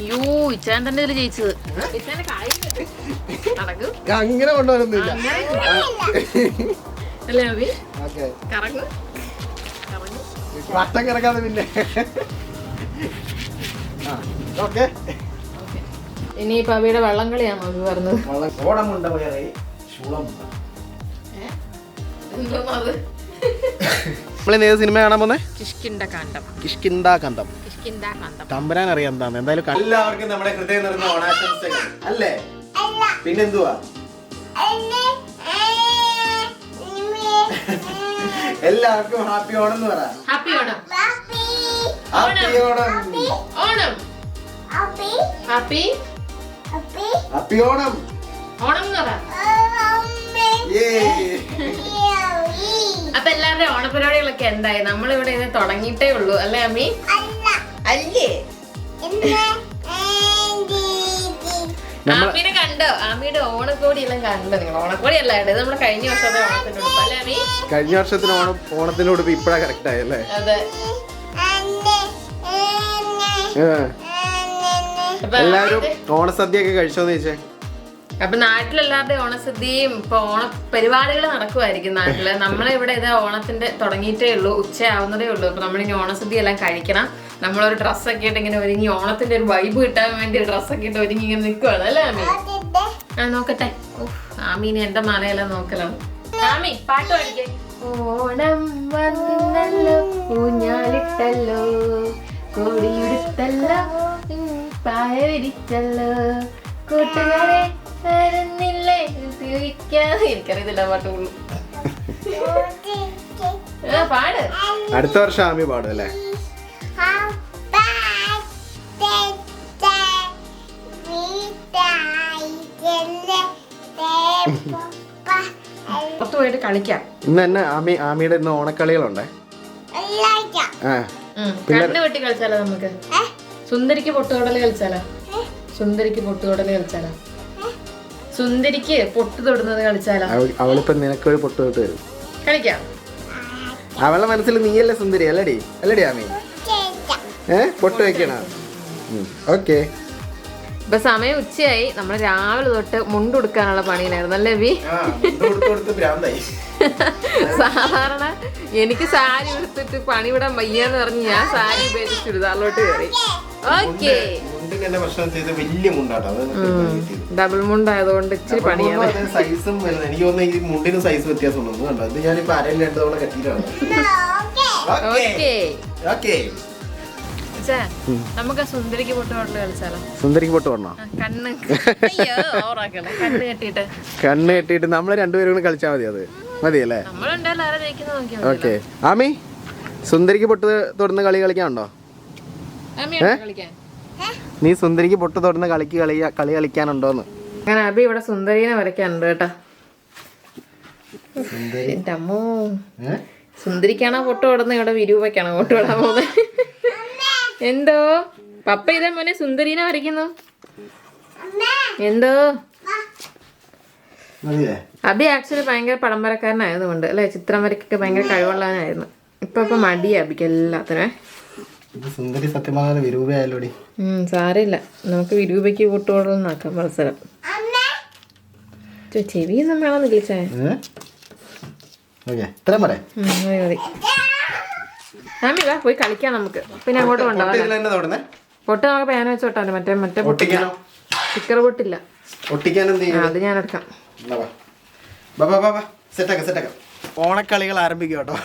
അയ്യോ ഇച്ചാൻ തന്നെ ജയിച്ചത്. അങ്ങനെ കൊണ്ടുവരുന്നില്ല അല്ലേ അഭി? ഓക്കെ. കറങ്ങു. കറങ്ങു. വട്ടം കിടക്കാതെ പിന്നെ. ആ ഓക്കെ. ഇനിയിപ്പൊ അവിയുടെ വള്ളം കളിയാണോ അഭി പറഞ്ഞത് ഓടമുണ്ട വേറെ ശൂളമുണ്ട അത് നമ്മൾ ഏത് സിനിമ കാണാൻ പോന്നെ? കിഷ്കിണ്ട കാന്തം. കിഷ്കിന്ദ കണ്ടം കിഷ്കിണ്ട കാന്തം. തമ്പരാൻ അറിയാം എന്താന്ന്. എന്തായാലും എല്ലാവർക്കും നമ്മുടെ ഹൃദയം നിറഞ്ഞ ഓണാശംസകൾ. അല്ലേ? പിന്നെന്തുവാ? എല്ലാവർക്കും ഹാപ്പി ഓണം എന്ന് പറ. Happy Onam. Happy Onam. Onam. Happy happy? Happy Onam. Onam എന്ന് പറ. അപ്പൊ എല്ലാവരുടെയും ഓണപരിപാടികളൊക്കെ എന്തായി? നമ്മളിവിടെ ഇത് തുടങ്ങിയിട്ടേ ഉള്ളൂ അല്ലേ അമ്മി? അല്ലേ. ആമീനെ കണ്ടോ? ആമിയുടെ ഓണക്കോടി എല്ലാം കണ്ടോ നിങ്ങൾ? ഓണക്കോടി അല്ല ഇത് നമ്മുടെ കഴിഞ്ഞ വർഷത്തെ ഓണത്തിന്റെ ഉടുപ്പ് അല്ലേ അമ്മി? കഴിഞ്ഞ വർഷത്തിന് ഓണം ഓണത്തിന്റെ ഉടുപ്പ് ഇപ്പഴാ കറക്റ്റ് ആയല്ലേ അതെ. എല്ലാവരും ഓണസദ്യ ഒക്കെ കഴിച്ചോന്ന് ചോദിച്ചേ? അപ്പൊ നാട്ടിലെല്ലാവരുടെയും ഓണസദ്യയും ഇപ്പൊ ഓണ പരിപാടികൾ നടക്കുമായിരിക്കും നാട്ടിൽ. നമ്മളെ ഇവിടെ ഇത് ഓണത്തിന്റെ തുടങ്ങിയിട്ടേ ഉള്ളൂ ഉച്ചയാവുന്നതേ ഉള്ളൂ. അപ്പൊ നമ്മളിനി ഓണസദ്യ എല്ലാം കഴിക്കണം. നമ്മളൊരു ഡ്രസ്സൊക്കെ ഇട്ട് ഇങ്ങനെ ഒരുങ്ങി ഓണത്തിന്റെ ഒരു വൈബ് കിട്ടാൻ വേണ്ടി ഡ്രസ്സൊക്കെ ഇട്ട് ഒരുങ്ങി ഇങ്ങനെ നിൽക്കുവാണ് അല്ലേ ആമി? ആ നോക്കട്ടെ. ആമീനി എന്റെ മലയെല്ലാം നോക്കലാണ് ആമി പാട്ട് പാടിക്കേ. ഓണം വന്നല്ലോ ഊഞ്ഞാലിട്ടല്ലോ കോടിയുടുത്തല്ലോ പായ വിരിച്ചല്ലോ കൂട്ടുകാരെ വരുന്നില്ലേ ഉപയോഗിക്കാതെ എനിക്കറിയത്തില്ല പാട്ട് ഉള്ളു ആ പാട്. അടുത്ത വർഷം ആമി പാടും അല്ലേ? പുറത്ത് പോയിട്ട് കളിക്കാം. ഇന്ന് തന്നെ ആമി ആമിയുടെ ഇന്ന് ഓണക്കളികളുണ്ടേ? ആ. വെട്ടി കളിച്ചാലോ നമുക്ക്? സുന്ദരിക്ക് പൊട്ടുകൊടൽ കളിച്ചാലോ? സുന്ദരിക്ക് പൊട്ടുകൊടൽ കളിച്ചാലോ? സുന്ദരിക്ക് പൊട്ട് തൊടുന്നത് കളിച്ചാലോ അവളിപ്പോ നിനക്കൊരു പൊട്ട് തൊട്ട് തരും. കളിക്കാം അവളെ മനസ്സിൽ നീയല്ലേ സുന്ദരി? അല്ലടി. അല്ലടി ആമി. ഏ? പൊട്ട് വെക്കണ? ഓക്കെ. ഇപ്പൊ സമയം ഉച്ചയായി. നമ്മൾ രാവിലെ തൊട്ട് മുണ്ടുടുക്കാനുള്ള പണിയിലായിരുന്നു അല്ലേ വി? സാധാരണ എനിക്ക് സാരി എടുത്തിട്ട് പണി വിടാൻ വയ്യാന്ന് പറഞ്ഞ് ഞാൻ സാരി ഉപയോഗിച്ച് ചുരിദാറിലോട്ട് കയറി. ഓക്കെ. മുണ്ടിന് ചെയ്ത് വലിയ മുണ്ടാട്ടോ. ഡബിൾ മുണ്ടായതുകൊണ്ട് ഇച്ചിരി പണിയാണ്. സൈസും വരുന്നത് എനിക്ക് തോന്നുന്നു ഈ മുണ്ടിന് സൈസ് വ്യത്യാസമുള്ളൂ കണ്ടോ? ഇത് ഞാനിപ്പോ അരയിൽ രണ്ട് തവണ കെട്ടിയിട്ടാണ്. നമുക്ക് സുന്ദരിക്ക് പൊട്ട് കളിച്ചാലോ? സുന്ദരിക്ക് പൊട്ട് ആ, കണ്ണ്. അയ്യോ നമ്മൾ കണ്ണ് കെട്ടിട്ട് കണ്ണ് നമ്മൾ രണ്ടുപേരും കൂടെ കളിച്ചാ മതി അത്. മതിയല്ലേ ഓക്കെ. ആമി സുന്ദരിക്ക് പൊട്ട് തൊടുന്ന കളി കളിക്കാനുണ്ടോ ഏഹ് കളിക്കാൻ? നീ സുന്ദരിക്ക് പൊട്ട് തൊടുന്ന കളിക്ക് കളി കളി കളിക്കാനുണ്ടോന്ന്. അങ്ങനെ അബി ഇവിടെ സുന്ദരീനെ വരയ്ക്കാനുണ്ട് കേട്ടോ. എന്റെ അമ്മോ. സുന്ദരിക്കാണോ പൊട്ട് തൊടുന്ന? ഇവിടെ വിരൂപയ്ക്കാണോ പൊട്ട് തൊടാൻ പോകുന്നത് എന്തോ? പപ്പ ഇതേ മോനെ സുന്ദരീനെ വരയ്ക്കുന്നു. എന്തോ? അബി ആക്ച്വലി ഭയങ്കര പടം വരക്കാരനായതുകൊണ്ട് അല്ലെ? ചിത്രം വരയ്ക്കൊക്കെ ഭയങ്കര കഴിവുള്ളവനായിരുന്നു. ഇപ്പൊ ഇപ്പൊ മടിയാ അബിക്ക് എല്ലാത്തിനും. ഇത് സുന്ദരി സത്യമാകാതെ വിരൂപയായാലോടി സാരമില്ല. നമുക്ക് വിരൂപയ്ക്ക് കൂട്ടുകൊള്ളാക്കാം മത്സരം. ചെവി ചെവിയൊന്നും വേണമെന്ന് വിളിച്ചേ? ഇത്രയും പറയാം മതി ആമി വാ പോയി കളിക്കാം നമുക്ക്. പിന്നെ അങ്ങോട്ട് കൊണ്ടുപോകാം പൊട്ട് നമുക്ക് പേന വെച്ചോട്ടാ മറ്റേ മറ്റേ പൊട്ടില്ല. സ്റ്റിക്കർ പൊട്ടില്ല. അത് ഞാൻ എടുക്കാം. സെറ്റാക്കാം സെറ്റാക്കാം. ഓണക്കളികൾ ആരംഭിക്കും കേട്ടോ.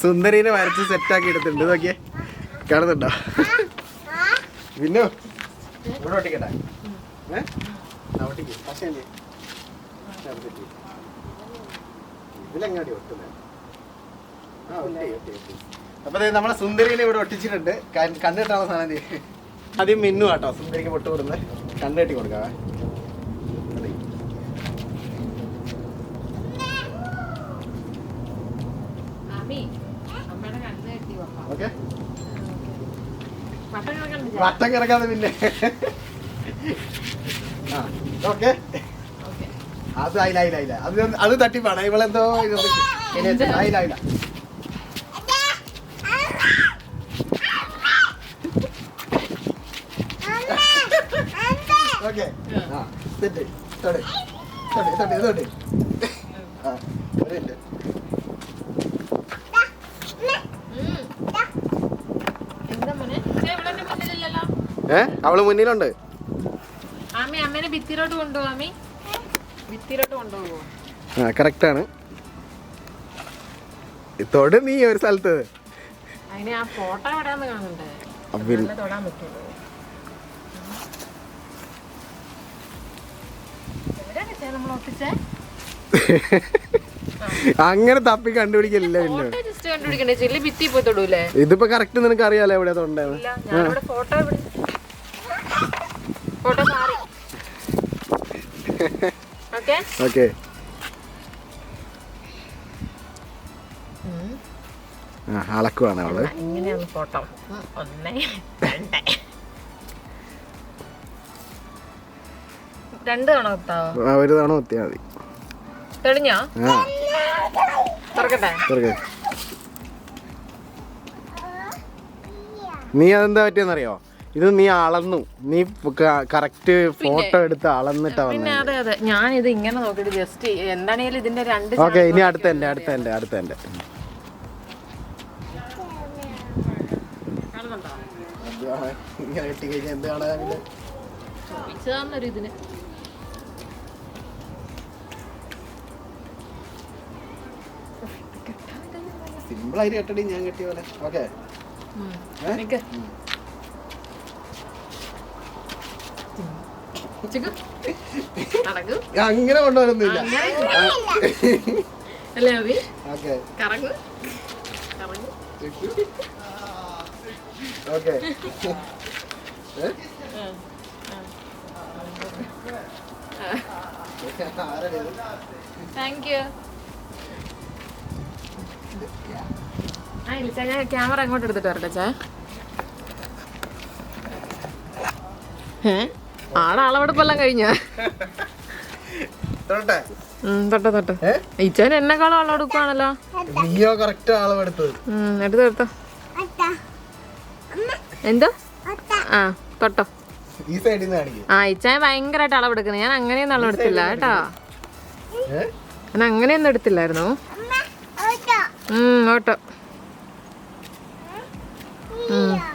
സുന്ദരീനെ വരച്ച് സെറ്റാക്കി എടുത്തിട്ടുണ്ട്. നോക്കിയേ കാണുന്നുണ്ടോ പിന്നു ഇവിടെ ഒട്ടിക്കട്ടെ ഏ? ആ, ഒട്ടിക്ക്. പക്ഷേ എന്ത്? ആ, അത് തെറ്റി. ഇതിലെങ്ങാടി ഒട്ടുന്നേ ആ ഒട്ടി ഒട്ടി ഒട്ടി അപ്പൊ നമ്മളെ സുന്ദരീനെ ഇവിടെ ഒട്ടിച്ചിട്ടുണ്ട് കണ്ണ് കണ്ണിട്ടാണ് സാധനം. ആദ്യം മിന്നു കേട്ടോ സുന്ദരിക്ക് പൊട്ട് കൊടുക്കുന്നത് കൊടുക്കാം കൊടുക്കാവേ വട്ടം കിടക്കാതെ പിന്നെ. ഓക്കെ. അത് അയില അയില അയില അത് അത് തട്ടിപ്പാണ് ഇവളെന്തോ ഇത് അയില അയില ഓക്കെ. തട്ടി തട്ടി തട്ടി തട്ടി തൊടേ. ഏ? അവൾ മുന്നിലുണ്ട്. ആമി അമ്മേനെ ഭിത്തിയിലോട്ട് കൊണ്ടുപോകും ആമി ഭിത്തിയിലോട്ട് കൊണ്ടുപോകുമോ ആ തൊട് നീ ഒരു സ്ഥലത്ത്. അതിന് ആ ഫോട്ടോ എവിടെയാന്ന് നല്ല തൊടാൻ പറ്റുള്ളൂ. നമ്മൾ ഒട്ടിച്ചേ അങ്ങനെ തപ്പി കണ്ടുപിടിക്കില്ല പിന്നെ. ഫോട്ടോ ജസ്റ്റ് കണ്ടുപിടിക്കണ്ടേ? ചെല്ലി ഭിത്തി പോയി തൊടൂലേ? ഇതിപ്പോ കറക്റ്റ് നിനക്ക് അറിയാലോ എവിടെയാ തൊണ്ടേന്ന് ഇല്ല ഞാനിവിടെ ഫോട്ടോ ഫോട്ടോ ഓക്കെ ആ അളക്കുവാണ് അവൾ ഇങ്ങനെയാണ് ഫോട്ടോ ഒന്ന് രണ്ട് രണ്ട് തവണ കുത്താവോ ആ, ഒരു തവണ കുത്തിയാ മതി. തെളിഞ്ഞോ? ആ. തുറക്കട്ടെ. തുറക്ക്. നീ അതെന്താ പറ്റിയെന്നറിയോ? ഇത് നീ അളന്നു. നീ കറക്റ്റ് ഫോട്ടോ എടുത്ത് അളന്നിട്ട് പിന്നെ അതെ അതെ. ഞാൻ ഇത് ഇങ്ങനെ നോക്കിട്ട് ജസ്റ്റ് എന്താണേലും ഇതിന്റെ രണ്ട് ഓക്കെ ഇനി അടുത്ത എന്റെ അടുത്ത എന്റെ അടുത്ത എന്റെ ഇങ്ങനെ കിട്ടി കഴിഞ്ഞാൽ എന്ത് കാണാനില്ല ചോദിച്ചതാന്നൊരു ഇതിന് സിമ്പിൾ ആയിട്ട് കെട്ടടി ഞാൻ കെട്ടിയ പോലെ. ഓക്കെ ഉം. ഏ? നിക്ക്. ചിക്കു. നടക്കൂ. അങ്ങനെ കൊണ്ടുവരുന്നില്ല. അല്ലേ അഭി? കറങ്ങു? കറങ്ങു. ഓക്കെ. താങ്ക് യു ആ. ഇല്ല ചാ, ഞാൻ ക്യാമറ അങ്ങോട്ട് എടുത്തിട്ട് വരട്ടെ ചേ. ഏ? ആളെ അളവെടുപ്പെല്ലാം കഴിഞ്ഞ. തൊട്ടെ തൊട്ടെ. ഇച്ചാൻ എന്നെക്കാളും ആളെടുക്കുവാണല്ലോ. നീയോ കറക്റ്റ് അളവെടുത്തത് ഉം, എടുത്തോ എടുത്തോ. എന്തോ? ആ തൊട്ടോ. ഈ സൈഡിൽ നിന്ന് കാണിക്കും. ആ ഇച്ചാൻ ഭയങ്കരമായിട്ട് അളവെടുക്കുന്നു ഞാൻ അങ്ങനെയൊന്നും അളവെടുത്തില്ല കേട്ടോ. ഞാൻ അങ്ങനെയൊന്നും എടുത്തില്ലായിരുന്നു. ഓട്ടോ.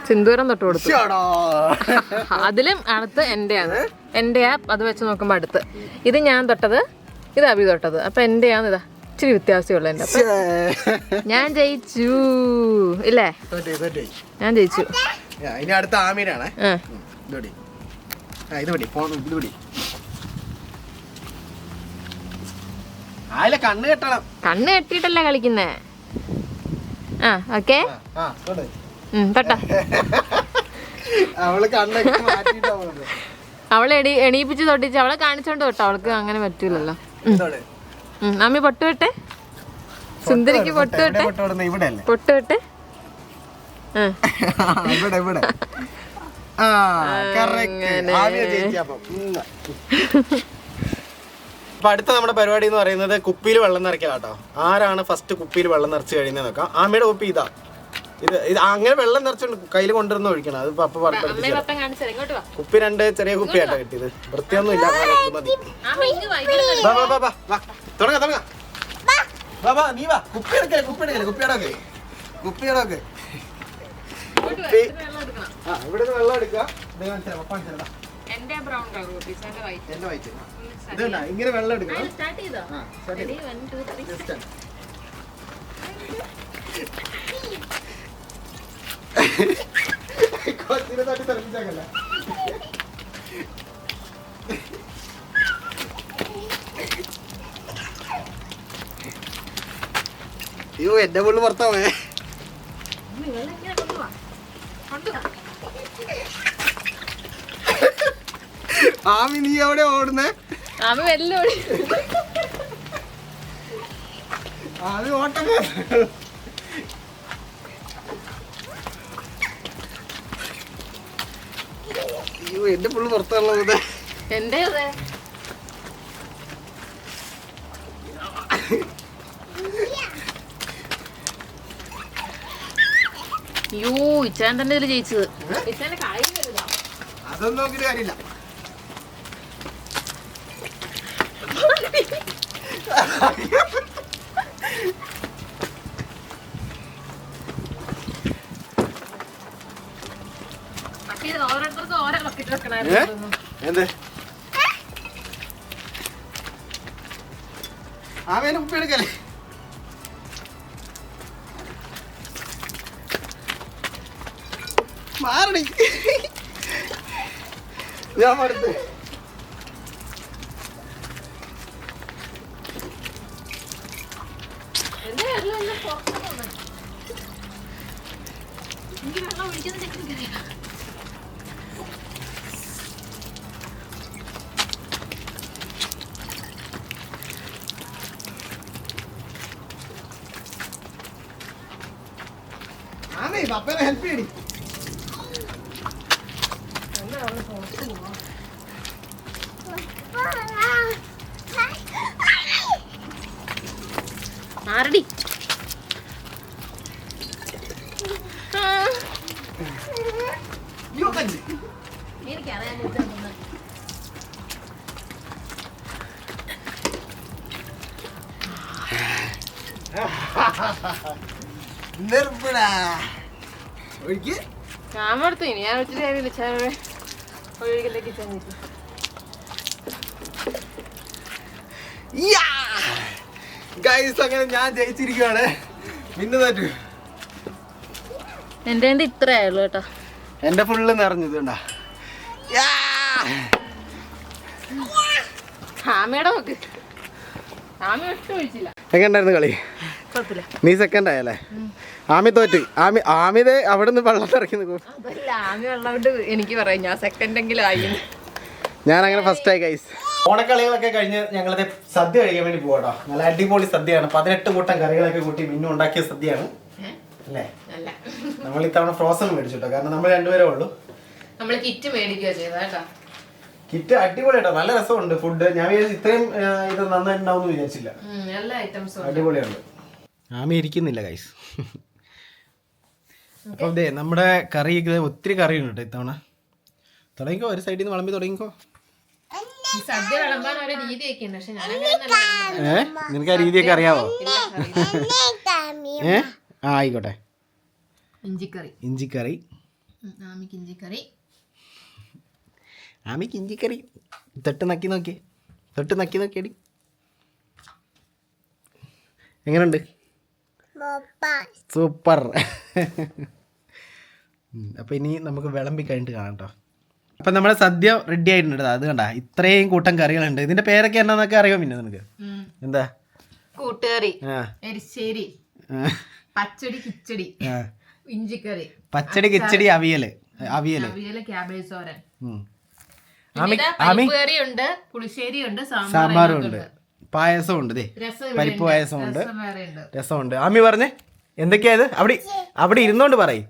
സിന്ദൂരം തൊട്ട് കൊടുത്തു. അതിലും അടുത്ത് എന്റെയാണ്. ആ അത് വെച്ച് നോക്കുമ്പോ അടുത്ത്. ഇത് ഞാൻ തൊട്ടത് ഇത് അഭി തൊട്ടത്. അപ്പൊ എന്റെയാണ് ഇതാ. ഇച്ചിരി വ്യത്യാസമുള്ള എന്റെ അപ്പൊ. ഞാൻ ജയിച്ചു. ഇല്ലേ. ഞാൻ ജയിച്ചു. ഇനി അടുത്ത ആമീനാണ്. ഇത് പിടി ഇത് പിടി കണ്ണ് കെട്ടണം. കണ്ണ് കെട്ടിയിട്ടല്ല കളിക്കുന്നേ? ആ ഓക്കെ. ആ, അവൾ കണ്ണൊക്കെ മാറ്റിട്ടാ പോകുന്നത് അവളെ എടി എണീപ്പിച്ച് തൊട്ടിച്ച് അവളെ കാണിച്ചോണ്ട് തൊട്ടോ. അവൾക്ക് അങ്ങനെ പറ്റൂലല്ലോ. അമ്മി പൊട്ടുവിട്ടെ സുന്ദരിക്ക് പൊട്ടുവിട്ടെ പൊട്ടുവിട്ടെ അടുത്ത നമ്മുടെ പരിപാടി എന്ന് പറയുന്നത് കുപ്പിയിൽ വെള്ളം നിറയ്ക്കലാട്ടോ. ആരാണ് ഫസ്റ്റ് കുപ്പിയിൽ വെള്ളം നിറച്ച് കഴിയുന്നത് നോക്കാം. ആമയുടെ കുപ്പി ഇതാ. ഇത് ഇത് അങ്ങനെ വെള്ളം നിറച്ചുകൊണ്ട് കയ്യിൽ കൊണ്ടുവരുന്ന ഒഴിക്കണം. അത് അപ്പൊ പപ്പം കുപ്പി രണ്ട് ചെറിയ കുപ്പിയാട്ടോ കിട്ടിയത്. വൃത്തിയൊന്നും ഇല്ല മതി. തുടങ്ങാം നീ വാ. കുപ്പി എടുക്കല്ലേ കുപ്പി എടുക്കല്ലേ കുപ്പിയോടൊക്കെ. കുപ്പിയോടൊക്കെ. ആ വെള്ളം എടുക്കുക. എന്റെ ബ്രൗൺ കളർ വൈറ്റ് എന്റെ വൈറ്റ് ഇത് ഇങ്ങനെ വെള്ളം എടുക്കണം. സ്റ്റാർട്ട് ചെയ്തോ? ആ? തട്ടി തെറിപ്പിച്ചേക്കല്ലേ. അയ്യോ എന്റെ പുള്ളി പുറത്താവേ. ആമി നീ അവിടെ ഓടുന്നേ ആമി വെല്ലോടി ആമി ഓട്ടം എന്റെ പുള്ളി പുറത്തുള്ളത് എന്റെ അതെ യോ ഇച്ചാൻ തന്നെ ഇതിൽ ജയിച്ചത്. ഇച്ചാന്റെ കാര്യം അതൊന്നും നോക്കിയിട്ട് കാര്യമില്ല പക്ഷേ ഇത് ഓരോരുത്തർക്കും ഓരോ ബക്കറ്റ് ഏ? വെക്കണമായിരുന്നു എന്ത്? ആമേനെ ഉപ്പ് എടുക്കല്ലേ? മാറണി ഞാൻ വന്നത്. എനിക്ക് വെള്ളം ഒഴിക്കുന്ന ടെക്നിക്ക് അറിയാം ആമേ പപ്പേനെ ഹെൽപ്പ് ചെയ്യടി. ആരടി ഇനി ഞാൻ ഒത്തിരി കാര്യമില്ല ചായ ഒഴുകിലേക്ക് ചെന്നിട്ട്. ഗൈസ് അങ്ങനെ ഞാൻ ജയിച്ചിരിക്കുകയാണ് മിന്നുതാറ്റു എന്റെ എന്റെ ഇത്രേ ആയുള്ളൂ കേട്ടോ. എന്റെ ഫുള്ള് നിറഞ്ഞത് കണ്ടാ. ആമയുടെ നോക്ക്. ആമ ഒട്ടും ഒഴിച്ചില്ല. എങ്ങണ്ടായിരുന്നു കളി? കുഴപ്പമില്ല. നീ സെക്കൻഡ് ആയല്ലേ? ആമി തോറ്റ്. ആമി ആമിത് അവിടെ നിന്ന് വെള്ളം ഇറക്കി നിൽക്കും അതല്ല ആമ വെള്ളമുണ്ട് എനിക്ക് പറയാം ഞാൻ സെക്കൻഡ് എങ്കിലും ആയി. ഞാൻ അങ്ങനെ ഫസ്റ്റ് ആയി ഗൈസ് ഓണക്കളികളൊക്കെ കഴിഞ്ഞ് ഞങ്ങളത് സദ്യ കഴിക്കാൻ വേണ്ടി പോകട്ടോ നല്ല അടിപൊളി സദ്യയാണ്. പതിനെട്ട് കൂട്ടം കറികളൊക്കെ കൂട്ടി മിന്നു ഉണ്ടാക്കിയ സദ്യയാണ്. അല്ലേ? അല്ല. നമ്മൾ ഇത്തവണ ഫ്രോസൺ മേടിച്ചു കേട്ടോ കാരണം നമ്മൾ രണ്ടുപേരേ ഉള്ളൂ. നമ്മൾ കിറ്റ് മേടിക്കുക ചെയ്ത കിറ്റ് അടിപൊളി കേട്ടോ നല്ല രസമുണ്ട് ഫുഡ് ഞാൻ ഇത്രയും ഇത് നന്നായിട്ടുണ്ടാവും വിചാരിച്ചില്ല. ഉം, എല്ലാ ഐറ്റംസും അടിപൊളിയാണ് ആമി ഇരിക്കുന്നില്ല ഗൈസ് അപ്പം ഇതേ നമ്മുടെ കറി ഇത് ഒത്തിരി കറി ഉണ്ട് കേട്ടോ ഇത്തവണ. തുടങ്ങിക്കോ ഒരു സൈഡിൽ നിന്ന് വിളമ്പി തുടങ്ങിക്കോ. ഈ സദ്യ വിളമ്പാൻ ഓരോ രീതിയൊക്കെ ഉണ്ട് പക്ഷെ ഞാൻ അങ്ങനെ ഏ നിനക്ക് ആ രീതിയൊക്കെ അറിയാവോ? ഏ? ആ ആയിക്കോട്ടെ. ഇഞ്ചിക്കറി. ഇഞ്ചിക്കറി. ഉം, ആമിക്ക് ഇഞ്ചിക്കറി. ആമിക്ക് ഇഞ്ചിക്കറി. തൊട്ട് നക്കി നോക്കി തൊട്ട് നക്കി നോക്കിയടി എങ്ങനെയുണ്ട് സൂപ്പർ അപ്പോൾ ഇനി നമുക്ക് വിളമ്പി കഴിഞ്ഞിട്ട് കാണാം കേട്ടോ അപ്പം നമ്മുടെ സദ്യ റെഡി ആയിട്ടുണ്ട്. അത് കണ്ട ഇത്രയും കൂട്ടം കറികളുണ്ട്. ഇതിന്റെ പേരൊക്കെ എന്നാന്നൊക്കെ അറിയാം പിന്നെ നിനക്ക്? എന്താ? കൂട്ടുകറി. എരിശ്ശേരി. പച്ചടി കിച്ചടി. ഇഞ്ചിക്കറി. പച്ചടി കിച്ചടി അവിയൽ. അവിയൽ. അവിയൽ ക്യാബേജ് തോരൻ. ഉണ്ട് പുളിശ്ശേരി ഉണ്ട് സാമ്പാറും ഉണ്ട്. പായസം ഉണ്ട് ദേ. രസം പരിപ്പ് പായസമുണ്ട്. രസം വേറെ ഉണ്ട്. രസമുണ്ട്. ആമി പറഞ്ഞേ എന്തൊക്കെയാ ഇത്? അവിടെ അവിടെ ഇരുന്നോണ്ട് പറയ്.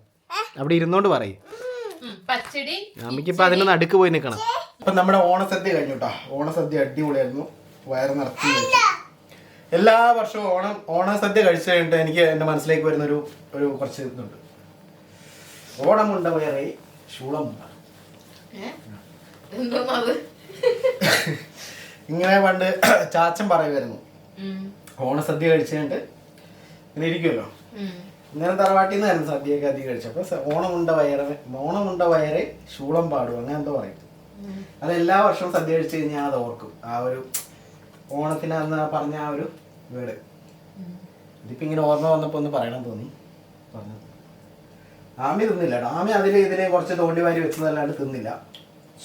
അവിടെ ഇരുന്നോണ്ട് പറയ്. അമ്മിക്കിപ്പോ പച്ചടി ആമിക്ക് ഇപ്പൊ അതിന് നടുക്ക് പോയി നിൽക്കണം ഇപ്പൊ നമ്മുടെ ഓണസദ്യ കഴിഞ്ഞു കേട്ടോ ഓണസദ്യ അടിപൊളിയായിരുന്നു. വയറ് നിറച്ചു എല്ലാ വർഷവും ഓണം ഓണസദ്യ കഴിച്ചു കഴിഞ്ഞിട്ട് എനിക്ക് എന്റെ മനസ്സിലേക്ക് വരുന്ന ഒരു ഒരു കുറച്ച് ഇതുണ്ട്. ഓണമുണ്ട വേറെ ശൂളമുണ്ട. ഇങ്ങനെ പണ്ട് ചാച്ചൻ പറയുമായിരുന്നു ഓണ ഓണസദ്യ കഴിച്ചുകൊണ്ട് ഇങ്ങനെ ഇരിക്കുമല്ലോ. ഇങ്ങനെ തറവാട്ടിൽ നിന്നായിരുന്നു സദ്യയൊക്കെ അധികം കഴിച്ചത് അപ്പൊ ഓണമുണ്ട വയറ് ഓണമുണ്ട വയറ് ശൂളം പാടും അങ്ങനെ എന്തോ പറയും. അത് എല്ലാ വർഷവും സദ്യ കഴിച്ചു കഴിഞ്ഞാൽ അത് ഓർക്കും. ആ ഒരു ഓണത്തിന് അന്ന് പറഞ്ഞ ആ ഒരു വീട്. ഇതിപ്പോ ഇങ്ങനെ ഓർമ്മ വന്നപ്പോ ഒന്ന് പറയണം തോന്നി. പറഞ്ഞു ആമി തിന്നില്ല ആമി അതിൽ ഇതിലെ കുറച്ച് തോണ്ടി വാരി വെച്ചതല്ലാണ്ട് തിന്നില്ല.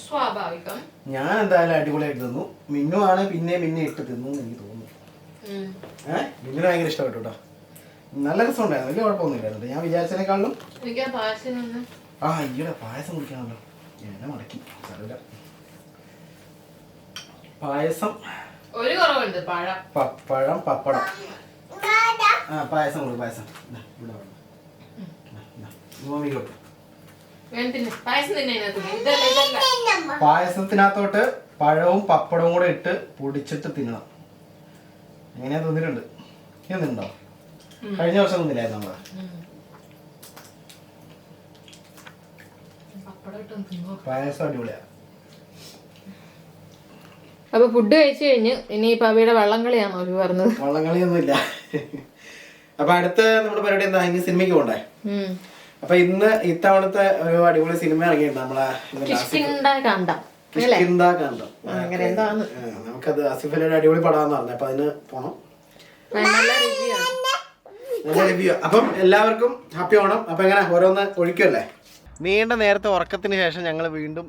സ്വാഭാവികം. ഞാൻ എന്തായാലും അടിപൊളിയായിട്ട് തിന്നു. മിന്നു ആണ് പിന്നെ പിന്നെ ഇട്ട് തിന്നു എന്ന് എനിക്ക് തോന്നുന്നു. മിന്നു ഏഹ് മിന്നിന് ഭയങ്കര ഇഷ്ടപ്പെട്ടു കേട്ടോ. നല്ല രസമുണ്ടായിരുന്നു വലിയ കുഴപ്പമൊന്നുമില്ലായിരുന്നു. ഞാൻ വിചാരിച്ചതിനേക്കാളും ആ ഈയുടെ പായസം കുടിക്കാണല്ലോ എന്നെ മടക്കി. സാരമില്ല. പായസം. ഒരു കുറവുണ്ട്. പഴം. പപ്പഴം പപ്പടം. ആ പായസം കൊടുക്കും പായസം. ഇവിടെ വേണം. പായസം തന്നെ ഇതല്ല ഇതല്ല. പായസത്തിനകത്തോട്ട് പഴവും പപ്പടവും കൂടെ ഇട്ട് പൊടിച്ചിട്ട് തിന്നണം. എങ്ങനെയാ തിന്നിട്ടുണ്ട്? തിന്നുണ്ടോ കഴിഞ്ഞ വർഷം തിന്നില്ലായിരുന്നു നമ്മൾ? പായസം അടിപൊളിയാ. അപ്പൊ ഫുഡ് കഴിച്ചു കഴിഞ്ഞ് ഇനി പവിയുടെ വള്ളംകളിയാണോ ഒരു പറഞ്ഞത്? വള്ളംകളിയൊന്നുമില്ല. അപ്പൊ അടുത്ത നമ്മുടെ പരിപാടി എന്താ? ഇനി സിനിമയ്ക്ക് പോണ്ടേ. അപ്പൊ ഇന്ന് ഇത്തവണത്തെ ഒരു അടിപൊളി സിനിമ ഇറങ്ങിയിട്ടുണ്ട് നമ്മളെ ഇന്ന് കിഷ്കിന്ധ കാന്തം കിഷ്കിന്ധ അങ്ങനെ എന്താന്ന്? നമുക്കത് അലിയുടെ അടിപൊളി പടാന്ന് പറഞ്ഞു. അപ്പൊ അതിന് പോണം. നല്ല റിവ്യൂ അപ്പം എല്ലാവർക്കും ഹാപ്പി ഓണം അപ്പൊ എങ്ങനെ? ഓരോന്ന് ഒഴിക്കുമല്ലേ നീണ്ട നേരത്തെ ഉറക്കത്തിന് ശേഷം ഞങ്ങൾ വീണ്ടും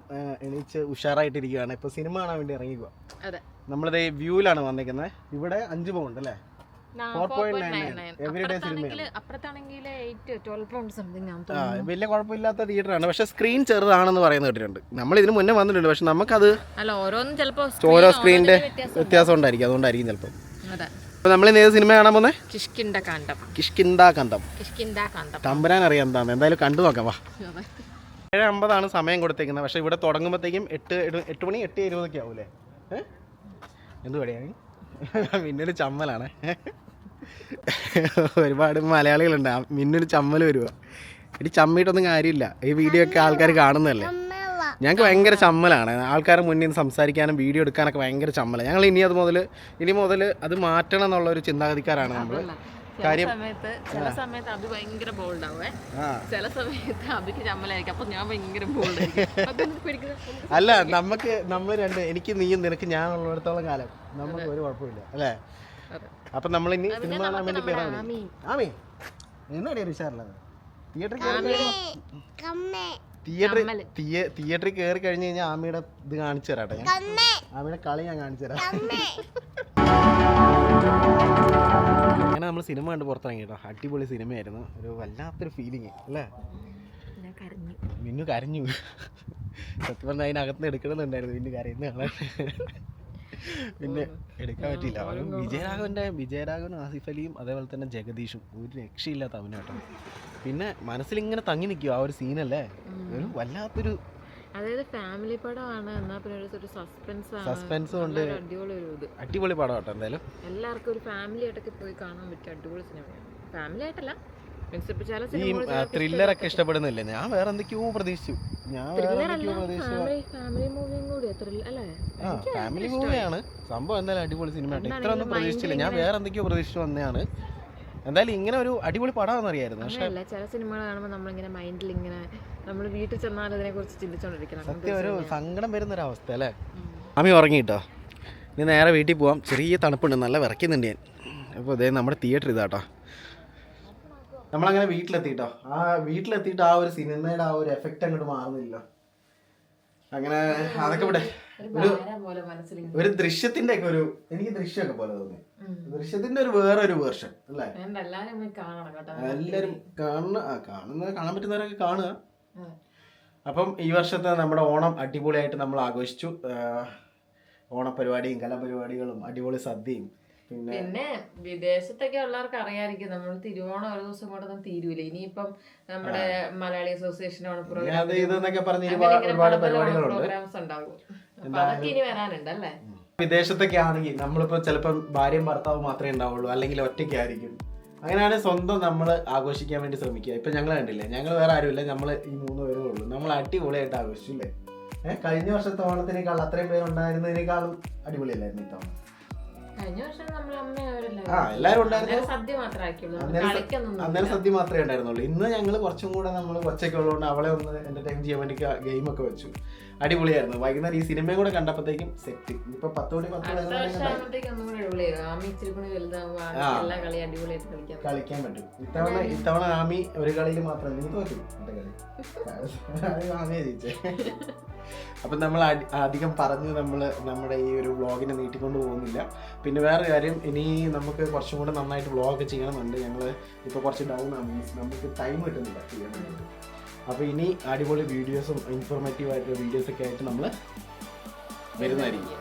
എണീച്ച് ഉഷാറായിട്ടിരിക്കുകയാണ്. ഇപ്പൊ സിനിമ കാണാൻ വേണ്ടി ഇറങ്ങിക്കുക അതെ. നമ്മളിത് വ്യൂവിലാണ് വന്നിരിക്കുന്നത്. ഇവിടെ അഞ്ച് പോകുന്നുണ്ട് അല്ലേ? ഫോർ കുഴപ്പമില്ലാത്ത തിയേറ്റർ ആണ് വലിയ പക്ഷെ സ്ക്രീൻ ചെറുതാണെന്ന് പറയുന്നത് കേട്ടിട്ടുണ്ട്. നമ്മൾ ഇതിന് മുന്നേ വന്നിട്ടുണ്ട്. പക്ഷെ നമുക്കത് ഓരോ സ്ക്രീനിന്റെ വ്യത്യാസം ഉണ്ടായിരിക്കും. അതുകൊണ്ടായിരിക്കും ചിലപ്പോൾ നമ്മൾ ഇന്ന് ഏത് സിനിമ കാണാൻ പോകുന്നത് കിഷ്കിണ്ട കാന്തം. കിഷ്കിന്ദ കന്തം. കിഷ്കിന്ത കാന്തം. തമ്പുരാൻ അറിയാം എന്താന്ന്. എന്തായാലും കണ്ടു നോക്കാം. വാ. ഏഴ് അമ്പതാണ് സമയം കൊടുത്തേക്കുന്നത്. പക്ഷെ ഇവിടെ തുടങ്ങുമ്പോഴത്തേക്കും എട്ട് എട്ട് മണി എട്ട് ഇരുപതൊക്കെ ആവൂലേ? എന്ത് പടിയാണ് മിന്നൊരു ചമ്മലാണ്. ഒരുപാട് മലയാളികളുണ്ട്. ആ മിന്നൊരു ചമ്മൽ വരുക ഇനി ചമ്മിയിട്ടൊന്നും കാര്യമില്ല. ഈ വീഡിയോ ഒക്കെ ആൾക്കാർ കാണുന്നതല്ലേ? ഞങ്ങൾക്ക് ഭയങ്കര ചമ്മലാണ്. ആൾക്കാരെ മുന്നിൽ നിന്ന് സംസാരിക്കാനും വീഡിയോ എടുക്കാനൊക്കെ ഭയങ്കര ചമ്മലാണ് ഞങ്ങൾ ഇനി അത് മുതൽ ഇനി മുതൽ അത് മാറ്റണം എന്നുള്ള ഒരു ചിന്താഗതിക്കാരാണ് നമ്മൾ ചില സമയത്ത് ചില സമയത്ത് അഭി ഭയങ്കര ബോൾഡ് ആവേ ചില സമയത്ത് അഭിക്ക് ചമ്മലായിരിക്കും. അപ്പൊ ഞാൻ ഭയങ്കര ബോൾഡ് അല്ല നമുക്ക് നമ്മൾ രണ്ട് എനിക്ക് നീയും നിനക്ക് ഞാൻ ഉള്ളിടത്തോളം കാലം. നമുക്ക് ഒരു കുഴപ്പമില്ല. അല്ലേ. അപ്പൊ നമ്മൾ ഇനി സിനിമ കാണാൻ വേണ്ടി കയറാൻ ആമി. എന്നാടി ഉഷാറുള്ളത് തിയേറ്ററിൽ തിയേറ്ററിൽ കയറി കഴിഞ്ഞ് കഴിഞ്ഞാൽ ആമിയുടെ ഇത് കാണിച്ചു തരാട്ടെ ആമിയുടെ കളി ഞാൻ കാണിച്ചു തരാം. അങ്ങനെ നമ്മൾ സിനിമ കണ്ട് പുറത്തിറങ്ങി കേട്ടോ. അടിപൊളി സിനിമയായിരുന്നു. ഒരു വല്ലാത്തൊരു ഫീലിങ് അല്ലേ? മിന്നു കരഞ്ഞു. സത്യം പറഞ്ഞാൽ അതിനകത്ത് എടുക്കണമെന്നുണ്ടായിരുന്നു. മിന്നു കരയുന്ന കാണാൻ. പിന്നെ എടുക്കാൻ പറ്റിയില്ല. അവരും വിജയരാഘവന്റെ വിജയരാഘവനും ആസിഫ് അലിയും അതേപോലെ തന്നെ ജഗദീഷും. ഒരു രക്ഷയില്ലാത്ത അവനാട്ടോ പിന്നെ മനസ്സിലിങ്ങനെ തങ്ങി നിൽക്കുക ആ ഒരു സീനല്ലേ ഒരു വല്ലാത്തൊരു അതായത് ഫാമിലി പടമാണ്. എന്നാ പിന്നെ ഒരു- സസ്പെൻസ് ആണ്. സസ്പെൻസ് ഉണ്ട്. അടിപൊളി ഒരു ഇത്. അടിപൊളി പടം കേട്ടോ എന്തായാലും. എല്ലാവർക്കും ഒരു ഫാമിലി ആയിട്ടൊക്കെ പോയി കാണാൻ പറ്റിയ അടിപൊളി സിനിമയാണ് ഫാമിലി ആയിട്ടല്ല. ഈ ത്രില്ലറൊക്കെ ഇഷ്ടപ്പെടുന്നില്ലേ? ഞാൻ വേറെ എന്തൊക്കെയോ പ്രതീക്ഷിച്ചു. ഞാൻ വേറെ എന്തൊക്കെയോ പ്രതീക്ഷിച്ചു. ഫാമിലി ആ മൂവിയാണ് സംഭവം എന്തായാലും അടിപൊളി സിനിമ ആയിട്ട് ഇത്ര ഒന്നും പ്രതീക്ഷിച്ചില്ല. ഞാൻ വേറെ എന്തൊക്കെയോ പ്രതീക്ഷിച്ചു വന്നതാണ്. എന്തായാലും ഇങ്ങനെ ഒരു അടിപൊളി പടമാണെന്ന് അറിയായിരുന്നു. പക്ഷേ അങ്ങനെയല്ല ചില സിനിമകൾ കാണുമ്പോൾ നമ്മളിങ്ങനെ മൈൻഡിൽ ഇങ്ങനെ നമ്മൾ വീട്ടിൽ ചെന്നാൽ അതിനെ കുറിച്ച് ചിന്തിച്ചോണ്ടിരിക്കണം. സത്യം ഒരു സങ്കടം വരുന്ന ഒരു അവസ്ഥ അല്ലേ? അമ്മി ഉറങ്ങിട്ടോ ഇനി നേരെ വീട്ടിൽ പോവാം. ചെറിയ തണുപ്പുണ്ട്. നല്ല വിറയ്ക്കുന്നുണ്ട് ഞാൻ. അപ്പോൾ അതേ നമ്മുടെ തിയേറ്റർ ഇതാട്ടോ. നമ്മളങ്ങനെ വീട്ടിലെത്തിട്ടോ ആ വീട്ടിലെത്തിയിട്ട് ആ ഒരു സിനിമയുടെ ആ ഒരു എഫക്റ്റ് അങ്ങോട്ട് മാറുന്നില്ല അങ്ങനെ അതൊക്കെ ഇവിടെ ഒരു ഒരു ദൃശ്യത്തിന്റെ ഒക്കെ ഒരു എനിക്ക് ദൃശ്യമൊക്കെ പോലെ തോന്നി. ദൃശ്യത്തിന്റെ ഒരു വേറൊരു വേർഷൻ അല്ലേ? എല്ലാരും കാണുന്ന കാണുന്ന കാണാൻ പറ്റുന്നവരൊക്കെ കാണുക. അപ്പം ഈ വർഷത്തെ നമ്മുടെ ഓണം അടിപൊളിയായിട്ട് നമ്മൾ ആഘോഷിച്ചു. ഓണപരിപാടിയും കലാപരിപാടികളും അടിപൊളി സദ്യയും പിന്നെ വിദേശത്തൊക്കെ ഉള്ളവർക്ക് അറിയാമായിരിക്കും നമ്മൾ തിരുവോണം ഒരു ദിവസം കൊണ്ടൊന്നും തീരൂല. ഇനിയിപ്പം നമ്മുടെ മലയാളി അസോസിയേഷൻ പിന്നെ അത് ഇതെന്നൊക്കെ പറഞ്ഞ് ഒരുപാട് ഒരുപാട് പരിപാടികളുണ്ട്. പ്രോഗ്രാംസ് ഉണ്ടാകും അതൊക്കെ ഇനി വരാനുണ്ട് വിദേശത്തൊക്കെ ആണെങ്കിൽ നമ്മളിപ്പോ ചിലപ്പം ഭാര്യയും ഭർത്താവ് മാത്രമേ ഉണ്ടാവുള്ളൂ അല്ലെങ്കിൽ ഒറ്റയ്ക്കായിരിക്കും. അങ്ങനെയാണ് സ്വന്തം നമ്മൾ ആഘോഷിക്കാൻ വേണ്ടി ശ്രമിക്കുക. ഇപ്പൊ ഞങ്ങൾ കണ്ടില്ലേ ഞങ്ങൾ വേറെ ആരുമില്ല നമ്മൾ ഈ മൂന്ന് പേരേ ഉള്ളൂ. നമ്മൾ അടിപൊളിയായിട്ട് ആഘോഷിച്ചു അല്ലേ ഏഹ് കഴിഞ്ഞ വർഷത്തെ ഓണത്തിനേക്കാൾ അത്രയും പേരുണ്ടായിരുന്നതിനേക്കാളും അടിപൊളിയല്ലായിരുന്നു ഇത്തവണ. ആ എല്ലാരും ഉണ്ടായിരുന്നു. അന്നേരം സദ്യ മാത്രമേ ഉണ്ടായിരുന്നുള്ളൂ. ഇന്ന് ഞങ്ങൾ കുറച്ചും കൂടെ നമ്മൾ ഒച്ചയ്ക്ക് ഉള്ളതുകൊണ്ട് അവളെ ഒന്ന് എന്റർടൈൻ ചെയ്യാൻ വേണ്ടി ഗെയിം ഒക്കെ വെച്ചു. അടിപൊളിയായിരുന്നു. വൈകുന്നേരം ഈ സിനിമയും കൂടെ കണ്ടപ്പോഴത്തേക്കും സെറ്റ് ഇപ്പൊ പത്ത് മണി പത്ത് കളിക്കാൻ പറ്റും. ഇത്തവണ ഇത്തവണ ആമി ഒരു കളിയിൽ മാത്രം. നീ തോറ്റു ആമിയെ ജയിച്ചേ. അപ്പം നമ്മൾ അധികം പറഞ്ഞ് നമ്മൾ നമ്മുടെ ഈ ഒരു വ്ളോഗിനെ നീട്ടിക്കൊണ്ട് പോകുന്നില്ല. പിന്നെ വേറെ കാര്യം ഇനി നമുക്ക് കുറച്ചും കൂടെ നന്നായിട്ട് വ്ളോഗ് ചെയ്യണമെന്നുണ്ട്. ഞങ്ങൾ ഇപ്പോൾ കുറച്ച് ഡൗൺ ആണ്. നമുക്ക് ടൈം കിട്ടുന്നില്ല അപ്പോൾ ഇനി അടിപൊളി വീഡിയോസും ഇൻഫോർമേറ്റീവ് ആയിട്ടുള്ള വീഡിയോസൊക്കെ ആയിട്ട് നമ്മൾ വരുന്നതായിരിക്കും.